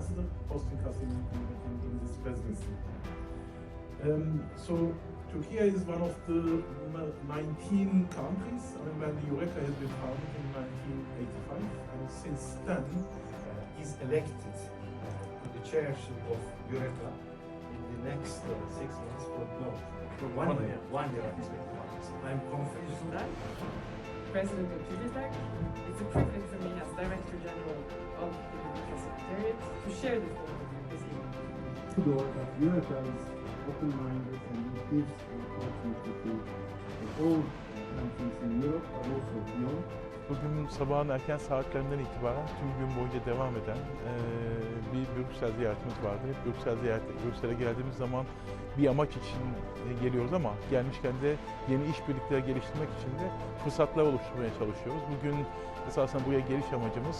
ambassador us in, this presidency. Um, so Turkey is one of the 19 countries. I mean, when the Eureka has been founded in 1985, and since then uh, is elected to the chairship of Eureka in the next uh, six months from no, from one, One year. year. One year. I'm confused. President of Juliusberg. It's a privilege for me as Director General of the Eureka Secretariat to share this moment with you evening. the door uh, of Eureka is open-minded and gives an opportunity to all countries in Europe but also beyond Bugün sabahın erken saatlerinden itibaren tüm gün boyunca devam eden eee, bir Brüksel ziyaretimiz vardı. Hep Brüksel ziyareti, Brüksel'e geldiğimiz zaman bir amaç için e, geliyoruz ama gelmişken de yeni işbirlikleri geliştirmek için de fırsatlar oluşturmaya çalışıyoruz. Bugün esasen buraya geliş amacımız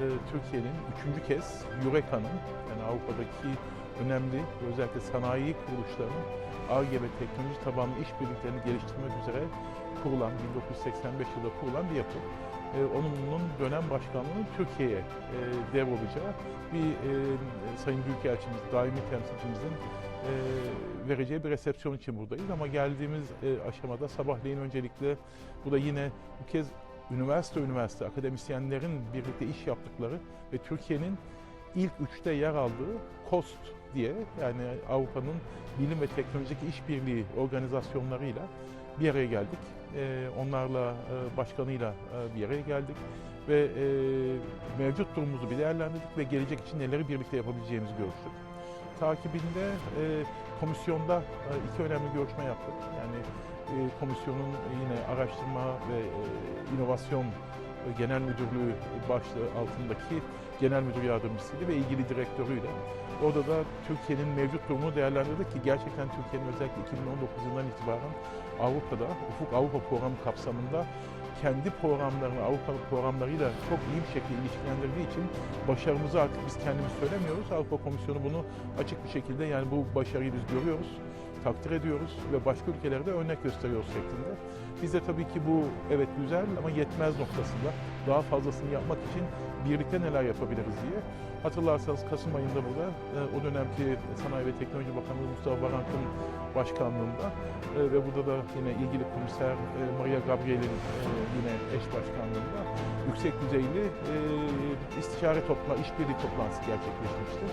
e, Türkiye'nin üçüncü kez Eureka'nın yani Avrupa'daki önemli özellikle sanayi kuruluşlarının ARGE ve teknoloji tabanlı işbirliklerini geliştirmek üzere kurulan, 1985 yılında kurulan bir yapı. Ee, onun dönem başkanlığının Türkiye'ye e, devrolacağı bir e, Sayın Büyükelçimiz, daimi temsilcimizin e, vereceği bir resepsiyon için buradayız. Ama geldiğimiz e, aşamada sabahleyin öncelikle bu da yine bu kez üniversite üniversite akademisyenlerin birlikte iş yaptıkları ve Türkiye'nin ilk üçte yer aldığı KOST diye yani Avrupa'nın bilim ve teknolojik işbirliği organizasyonlarıyla bir araya geldik. Ee, onlarla, e, başkanıyla e, bir araya geldik ve e, mevcut durumumuzu bir değerlendirdik ve gelecek için neleri birlikte yapabileceğimizi görüştük. Takibinde e, komisyonda e, iki önemli görüşme yaptık. Yani e, komisyonun yine araştırma ve e, inovasyon e, genel müdürlüğü başlığı altındaki genel müdür yardımcısıyla ve ilgili direktörüyle Orada da Türkiye'nin mevcut durumunu değerlendirdik ki gerçekten Türkiye'nin özellikle 2019 yılından itibaren Avrupa'da Ufuk Avrupa Programı kapsamında kendi programlarını Avrupa programlarıyla çok iyi bir şekilde ilişkilendirdiği için başarımızı artık biz kendimiz söylemiyoruz. Avrupa Komisyonu bunu açık bir şekilde yani bu başarıyı biz görüyoruz, takdir ediyoruz ve başka ülkelere de örnek gösteriyoruz şeklinde. Biz de tabii ki bu evet güzel ama yetmez noktasında daha fazlasını yapmak için birlikte neler yapabiliriz diye Hatırlarsanız Kasım ayında burada e, o dönemki Sanayi ve Teknoloji Bakanı Mustafa Varank'ın başkanlığında e, ve burada da yine ilgili komiser e, Maria Gabriel'in yine eş başkanlığında yüksek düzeyli istişare topla, işbirliği toplantısı gerçekleşmişti.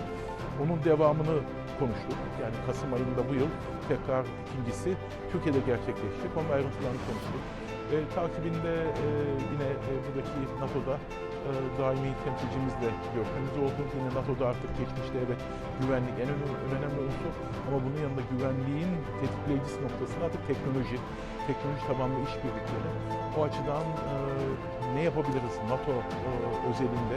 Onun devamını konuştuk. Yani Kasım ayında bu yıl tekrar ikincisi Türkiye'de gerçekleşecek. Onun ayrıntılarını konuştuk. E, takibinde e, yine e, buradaki NATO'da e, daimi temsilcimizle görüşmemiz oldu. Yine NATO'da artık geçmişte evet güvenlik en önemli, önemli unsur ama bunun yanında güvenliğin tetikleyicisi noktasında artık teknoloji, teknoloji tabanlı işbirlikleri. O açıdan e, ne yapabiliriz NATO e, özelinde,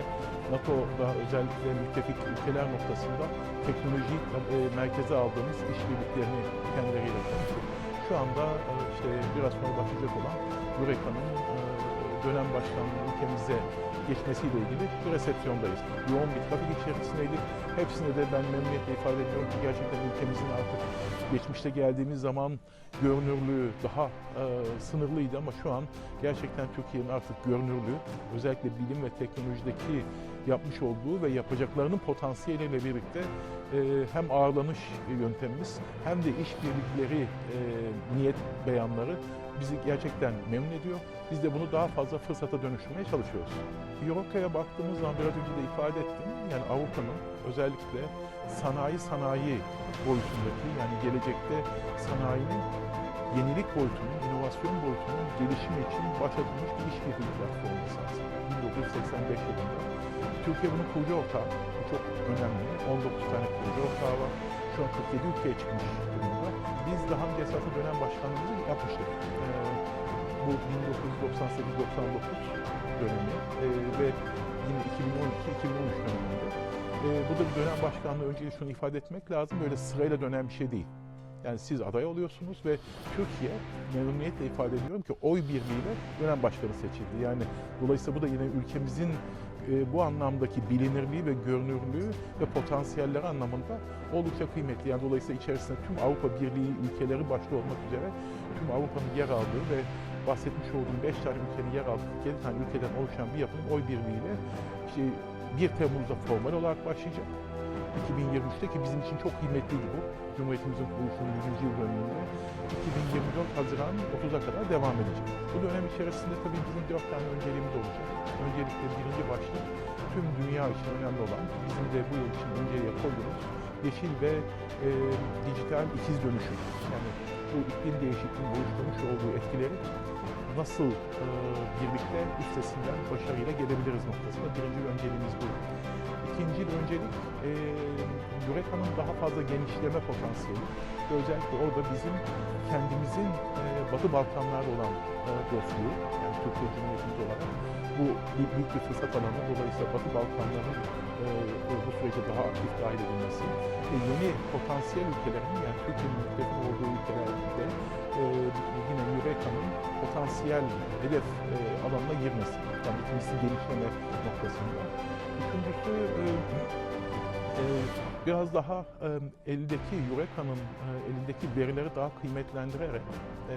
NATO'da özellikle müttefik ülkeler noktasında teknolojiyi e, merkeze aldığımız işbirliklerini kendileriyle konuştuk. Şu anda e, işte biraz sonra başlayacak olan Eureka'nın e, dönem başkanlığı ülkemize geçmesiyle ilgili bir resepsiyondayız. Yoğun bir trafik içerisindeydik. Hepsinde de ben memnuniyetle ifade ediyorum ki gerçekten ülkemizin artık geçmişte geldiğimiz zaman görünürlüğü daha e, sınırlıydı ama şu an gerçekten Türkiye'nin artık görünürlüğü özellikle bilim ve teknolojideki yapmış olduğu ve yapacaklarının potansiyeliyle birlikte e, hem ağırlanış yöntemimiz hem de işbirlikleri e, niyet beyanları bizi gerçekten memnun ediyor. Biz de bunu daha fazla fırsata dönüştürmeye çalışıyoruz. Euroka'ya baktığımız zaman biraz önce de ifade ettim. Yani Avrupa'nın özellikle sanayi sanayi boyutundaki yani gelecekte sanayinin yenilik boyutunun, inovasyon boyutunun gelişimi için başlatılmış bir işbirliği platformu esasında. 1985 yılında. Türkiye bunun kurucu ortağı. Bu çok önemli. 19 tane kurucu ortağı var. Şu an 47 ülkeye çıkmış durumda. Biz daha önce esasında dönem başkanlığımızı yapmıştık. Ee, bu 1998-99 dönemi e, ve yine 2012-2013 döneminde. E, bu da bir dönem başkanlığı önce şunu ifade etmek lazım. Böyle sırayla dönen bir şey değil. Yani siz aday oluyorsunuz ve Türkiye memnuniyetle ifade ediyorum ki oy birliğiyle dönem başkanı seçildi. Yani dolayısıyla bu da yine ülkemizin e, bu anlamdaki bilinirliği ve görünürlüğü ve potansiyelleri anlamında oldukça kıymetli. Yani dolayısıyla içerisinde tüm Avrupa Birliği ülkeleri başta olmak üzere tüm Avrupa'nın yer aldığı ve bahsetmiş olduğum 5 tane ülkenin yer aldığı 47 tane ülkeden oluşan bir yapının oy birliğiyle işte 1 Temmuz'da formal olarak başlayacak. 2023'te ki bizim için çok kıymetliydi bu. Cumhuriyetimizin kuruluşunun 100. yıl dönümünde. 2024 Haziran 30'a kadar devam edecek. Bu dönem içerisinde tabii bizim dört tane önceliğimiz olacak. Öncelikle birinci başlık tüm dünya için önemli olan, bizim de bu yıl için önceliğe koyduğumuz yeşil ve e, dijital ikiz dönüşüm. Yani bu iklim değişikliğinin oluşturmuş olduğu etkileri nasıl e, birlikte üstesinden başarıyla gelebiliriz noktasında birinci önceliğimiz bu. İkinci öncelik e, Eureka'nın daha fazla genişleme potansiyeli özellikle orada bizim kendimizin e, Batı Balkanlar'da olan e, dostluğu, yani Türkiye Cumhuriyeti olarak bu bir, büyük bir fırsat alanı. Dolayısıyla Batı Balkanların e, bu sürece daha aktif dahil edilmesi ve yeni potansiyel ülkelerin yani Türkiye'nin müttefik olduğu ülkelerde e, yine Eureka'nın potansiyel hedef e, alanına girmesi. Yani ikincisi genişleme noktasında. Üçüncüsü e, e, biraz daha e, eldeki Eureka'nın e, elindeki verileri daha kıymetlendirerek e,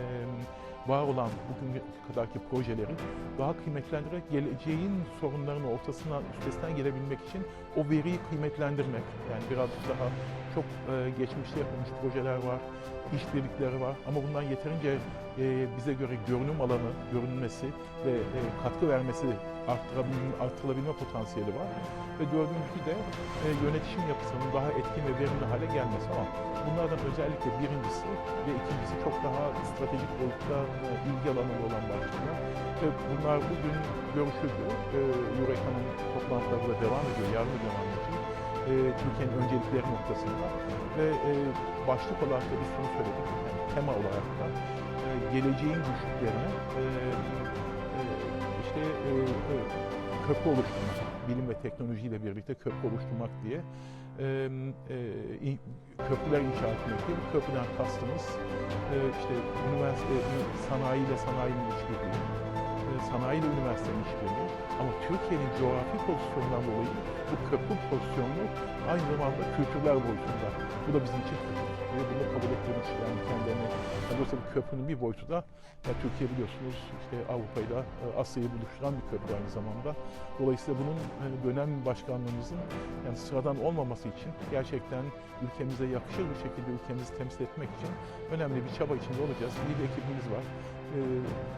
var olan bugün kadarki projeleri daha kıymetlendirerek geleceğin sorunlarını ortasına üstesinden gelebilmek için o veriyi kıymetlendirmek. Yani biraz daha çok e, geçmişte yapılmış projeler var, işbirlikleri var ama bundan yeterince e, bize göre görünüm alanı, görünmesi ve e, katkı vermesi arttırabilme, artırılabilme potansiyeli var. Ve dördüncüsü de e, yönetişim yapısının daha etkin ve verimli hale gelmesi ama bunlardan özellikle birincisi ve ikincisi çok daha stratejik boyutta e, ilgi alanında olan başlıklar. Ve bunlar bugün görüşüldü. E, Eureka'nın toplantıları da devam ediyor, yarın devam edecek. E, Türkiye'nin öncelikleri noktasında ve e, başlık olarak da biz şunu söyledik, yani tema olarak da e, geleceğin güçlüklerine e, e, işte e, e, köprü oluşturmak, bilim ve teknolojiyle birlikte köprü oluşturmak diye e, köprüler inşa etmek diye köprüden kastımız işte üniversite, sanayi ile sanayinin işbirliği, sanayi ile üniversitenin işbirliği ama Türkiye'nin coğrafi pozisyonundan dolayı bu köprü pozisyonlu aynı zamanda kültürler boyutunda. Bu da bizim için. Ve bunu kabul ettirmiş yani kendilerine. Yani dolayısıyla bu köprünün bir boyutu da ya Türkiye biliyorsunuz işte Avrupa ile Asya'yı buluşturan bir köprü aynı zamanda. Dolayısıyla bunun e, dönem başkanlığımızın yani sıradan olmaması için gerçekten ülkemize yakışır bir şekilde ülkemizi temsil etmek için önemli bir çaba içinde olacağız. İyi bir ekibimiz var. E,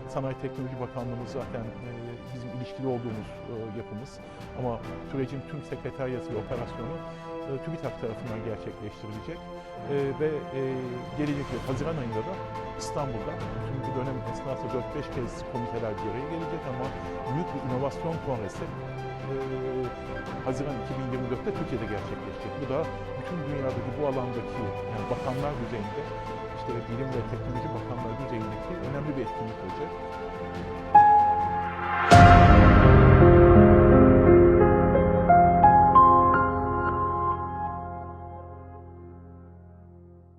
Sanayi Teknoloji Bakanlığımız zaten e, bizim ilişkili olduğumuz e, yapımız. Ama sürecin tüm sekreteriyası ve operasyonu e, TÜBİTAK tarafından gerçekleştirilecek. E, ve e, gelecek yıl Haziran ayında da İstanbul'da tüm bu dönem esnasında 4-5 kez komiteler bir araya gelecek ama büyük bir inovasyon kongresi e, Haziran 2024'te Türkiye'de gerçekleşecek. Bu da bütün dünyadaki bu alandaki yani bakanlar düzeyinde işte bilim ve teknoloji bakanları düzeyindeki önemli bir etkinlik olacak.